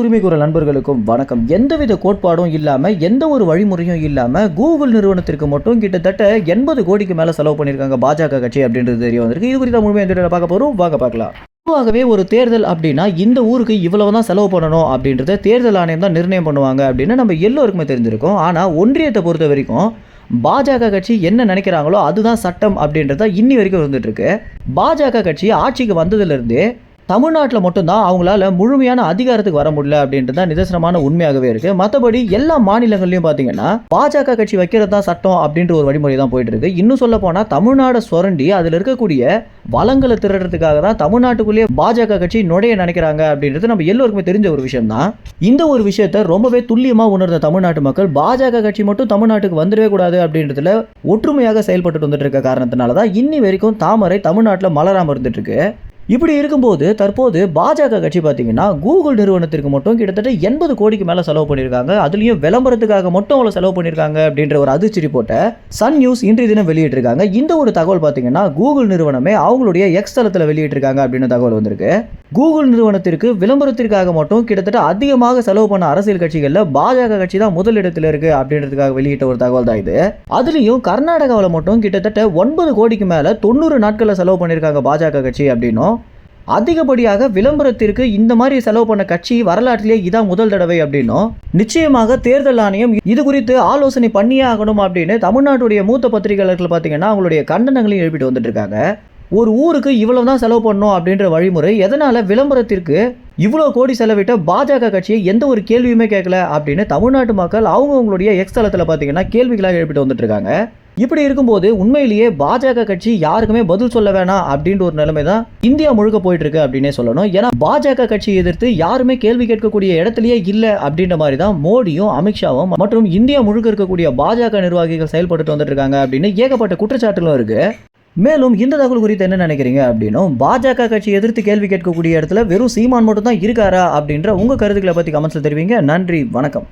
உரிமை குரல் நண்பர்களுக்கும் வணக்கம். எந்தவித கோட்பாடும் இல்லாமல் எந்த ஒரு வழிமுறையும் இல்லாமல் கூகுள் நிறுவனத்திற்கு மட்டும் கிட்டத்தட்ட எண்பது கோடிக்கு மேலே செலவு பண்ணியிருக்காங்க பாஜக கட்சி அப்படின்றது தெரிய வந்திருக்கு. இது குறித்த முழுமையாக இந்த பார்க்க போகிறோம் வாங்க பார்க்கலாம். பொதுவாகவே ஒரு தேர்தல் அப்படின்னா இந்த ஊருக்கு இவ்வளவு தான் செலவு பண்ணணும் அப்படின்றத தேர்தல் ஆணையம் தான் நிர்ணயம் பண்ணுவாங்க அப்படின்னு நம்ம எல்லோருக்குமே தெரிஞ்சிருக்கும். ஆனால் ஒன்றியத்தை பொறுத்த வரைக்கும் பாஜக கட்சி என்ன நினைக்கிறாங்களோ அதுதான் சட்டம் அப்படின்றத இன்னி வரைக்கும் இருந்துட்டு இருக்கு. பாஜக கட்சி ஆட்சிக்கு வந்ததுலேருந்தே தமிழ்நாட்டில் மட்டும்தான் அவங்களால முழுமையான அதிகாரத்துக்கு வர முடியல அப்படின்றது தான் நிதர்சனமான உண்மையாகவே இருக்கு. மற்றபடி எல்லா மாநிலங்கள்லையும் பார்த்தீங்கன்னா பாஜக கட்சி வைக்கிறது தான் சட்டம் அப்படின்ற ஒரு வழிமுறை தான் போயிட்டு இருக்கு. இன்னும் சொல்ல போனால் தமிழ்நாடை சுரண்டி அதில் இருக்கக்கூடிய வளங்களை திருடுறதுக்காக தான் தமிழ்நாட்டுக்குள்ளேயே பாஜக கட்சி நுழைய நினைக்கிறாங்க அப்படின்றது நம்ம எல்லோருக்குமே தெரிஞ்ச ஒரு விஷயம் தான். இந்த ஒரு விஷயத்த ரொம்பவே துல்லியமாக உணர்ந்த தமிழ்நாட்டு மக்கள் பாஜக கட்சி மட்டும் தமிழ்நாட்டுக்கு வந்துடவே கூடாது அப்படின்றதுல ஒற்றுமையாக செயல்பட்டு வந்துட்டு இருக்க காரணத்தினால தான் இன்னி வரைக்கும் தாமரை தமிழ்நாட்டில் மலராமல் இருந்துட்டு இருக்கு. இப்படி இருக்கும்போது தற்போது பாஜக கட்சி பார்த்தீங்கன்னா கூகுள் நிறுவனத்திற்கு மட்டும் கிட்டத்தட்ட எண்பது கோடிக்கு மேலே செலவு பண்ணியிருக்காங்க. அதுலேயும் விளம்பரத்துக்காக மட்டும் அவ்வளோ செலவு பண்ணியிருக்காங்க அப்படின்ற ஒரு அதிர்ச்சி ரிப்போர்ட்டை சன் நியூஸ் இன்றைய தினம் வெளியிட்டிருக்காங்க. இந்த ஒரு தகவல் பார்த்தீங்கன்னா கூகுள் நிறுவனமே அவங்களுடைய எக்ஸ் தளத்தில் வெளியிட்டிருக்காங்க அப்படின்னு தகவல் வந்திருக்கு. கூகுள் நிறுவனத்திற்கு விளம்பரத்திற்காக மட்டும் கிட்டத்தட்ட அதிகமாக செலவு பண்ண அரசியல் கட்சிகளில் பாஜக கட்சி தான் முதலிடத்தில் இருக்கு அப்படின்றதுக்காக வெளியிட்ட ஒரு தகவல் தான் இது. அதுலேயும் கர்நாடகாவில் மட்டும் கிட்டத்தட்ட ஒன்பது கோடிக்கு மேலே தொண்ணூறு நாட்களில் செலவு பண்ணியிருக்காங்க பாஜக கட்சி அப்படின்னும். அதிகப்படியாக விளம்பரத்திற்கு இந்த மாதிரி செலவு பண்ண கட்சி வரலாற்றிலே இதான் முதல் தடவை அப்படின்னும். நிச்சயமாக தேர்தல் ஆணையம் இது குறித்து ஆலோசனை பண்ணியே ஆகணும் அப்படின்னு தமிழ்நாட்டுடைய மூத்த பத்திரிகையாளர்கள் பார்த்தீங்கன்னா அவங்களுடைய கண்டனங்களையும் எழுப்பிட்டு வந்துட்டு இருக்காங்க. ஒரு ஊருக்கு இவ்வளவு தான் செலவு பண்ணணும் அப்படின்ற வழிமுறை எதனால் விளம்பரத்திற்கு இவ்வளோ கோடி செலவிட்ட பாஜக கட்சியை எந்த ஒரு கேள்வியுமே கேட்கல அப்படின்னு தமிழ்நாட்டு மக்கள் அவங்கவுங்களுடைய எக்ஸ் தளத்தில் பார்த்தீங்கன்னா கேள்விகளாக எழுப்பிட்டு வந்துட்டு இருக்காங்க. இப்படி இருக்கும்போது உண்மையிலேயே பாஜக கட்சி யாருக்குமே பதில் சொல்ல வேணாம் அப்படின்ற ஒரு நிலைமை தான் இந்தியா முழுக்க போயிட்டு இருக்கு அப்படின்னே சொல்லணும். ஏன்னா பாஜக கட்சியை எதிர்த்து யாருமே கேள்வி கேட்கக்கூடிய இடத்துலயே இல்லை அப்படின்ற மாதிரி தான் மோடியும் அமித்ஷாவும் மற்றும் இந்தியா முழுக்க இருக்கக்கூடிய பாஜக நிர்வாகிகள் செயல்பட்டு வந்துட்டு இருக்காங்க அப்படின்னு ஏகப்பட்ட குற்றச்சாட்டுகளும் இருக்கு. மேலும் இந்த தகவல் குறித்து என்ன நினைக்கிறீங்க அப்படின்னும் பாஜக கட்சி எதிர்த்து கேள்வி கேட்கக்கூடிய இடத்துல வெறும் சீமான் மட்டும் தான் இருக்காரா அப்படின்ற உங்கள் கருத்துக்களை பற்றி கமெண்ட்ஸில் தெரிவிங்க. நன்றி வணக்கம்.